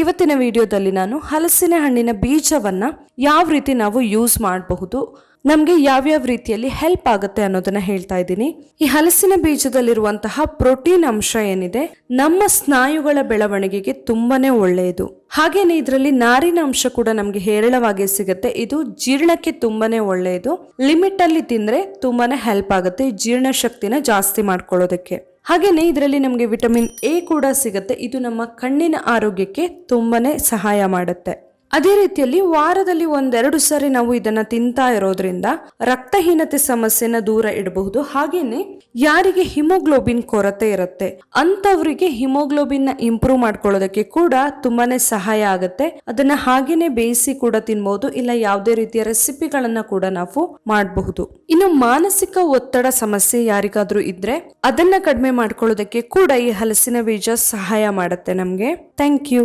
ಇವತ್ತಿನ ವಿಡಿಯೋದಲ್ಲಿ ನಾನು ಹಲಸಿನ ಹಣ್ಣಿನ ಬೀಜವನ್ನ ಯಾವ ರೀತಿ ನಾವು ಯೂಸ್ ಮಾಡಬಹುದು, ನಮಗೆ ಯಾವ್ಯಾವ ರೀತಿಯಲ್ಲಿ ಹೆಲ್ಪ್ ಆಗುತ್ತೆ ಅನ್ನೋದನ್ನ ಹೇಳ್ತಾ ಇದ್ದೀನಿ. ಈ ಹಲಸಿನ ಬೀಜದಲ್ಲಿರುವಂತಹ ಪ್ರೋಟೀನ್ ಅಂಶ ಏನಿದೆ, ನಮ್ಮ ಸ್ನಾಯುಗಳ ಬೆಳವಣಿಗೆಗೆ ತುಂಬಾನೇ ಒಳ್ಳೆಯದು. ಹಾಗೇನೆ ಇದರಲ್ಲಿ ನಾರಿನ ಅಂಶ ಕೂಡ ನಮಗೆ ಹೇರಳವಾಗಿ ಸಿಗುತ್ತೆ. ಇದು ಜೀರ್ಣಕ್ಕೆ ತುಂಬಾನೇ ಒಳ್ಳೆಯದು. ಲಿಮಿಟ್ ಅಲ್ಲಿ ತಿಂದ್ರೆ ತುಂಬಾನೇ ಹೆಲ್ಪ್ ಆಗುತ್ತೆ, ಜೀರ್ಣ ಶಕ್ತಿನ ಜಾಸ್ತಿ ಮಾಡ್ಕೊಳ್ಳೋದಕ್ಕೆ. ಹಾಗೇನೆ ಇದರಲ್ಲಿ ನಮಗೆ ವಿಟಮಿನ್ ಎ ಕೂಡ ಸಿಗುತ್ತೆ. ಇದು ನಮ್ಮ ಕಣ್ಣಿನ ಆರೋಗ್ಯಕ್ಕೆ ತುಂಬಾ ಸಹಾಯ ಮಾಡುತ್ತೆ. ಅದೇ ರೀತಿಯಲ್ಲಿ ವಾರದಲ್ಲಿ ಒಂದೆರಡು ಸಾರಿ ನಾವು ಇದನ್ನ ತಿಂತಾ ಇರೋದ್ರಿಂದ ರಕ್ತಹೀನತೆ ಸಮಸ್ಯೆನ ದೂರ ಇಡಬಹುದು. ಹಾಗೇನೆ ಯಾರಿಗೆ ಹಿಮೋಗ್ಲೋಬಿನ್ ಕೊರತೆ ಇರುತ್ತೆ ಅಂತವರಿಗೆ ಹಿಮೋಗ್ಲೋಬಿನ್ನ ಇಂಪ್ರೂವ್ ಮಾಡ್ಕೊಳ್ಳೋದಕ್ಕೆ ಕೂಡ ತುಂಬಾನೇ ಸಹಾಯ ಆಗುತ್ತೆ. ಅದನ್ನ ಹಾಗೇನೆ ಬೇಯಿಸಿ ಕೂಡ ತಿನ್ಬಹುದು ಇಲ್ಲ ಯಾವುದೇ ರೀತಿಯ ರೆಸಿಪಿಗಳನ್ನ ಕೂಡ ನಾವು ಮಾಡಬಹುದು. ಇನ್ನು ಮಾನಸಿಕ ಒತ್ತಡ ಸಮಸ್ಯೆ ಯಾರಿಗಾದ್ರೂ ಇದ್ರೆ ಅದನ್ನ ಕಡಿಮೆ ಮಾಡ್ಕೊಳ್ಳೋದಕ್ಕೆ ಕೂಡ ಈ ಹಲಸಿನ ಬೀಜ ಸಹಾಯ ಮಾಡುತ್ತೆ ನಮ್ಗೆ. Thank you.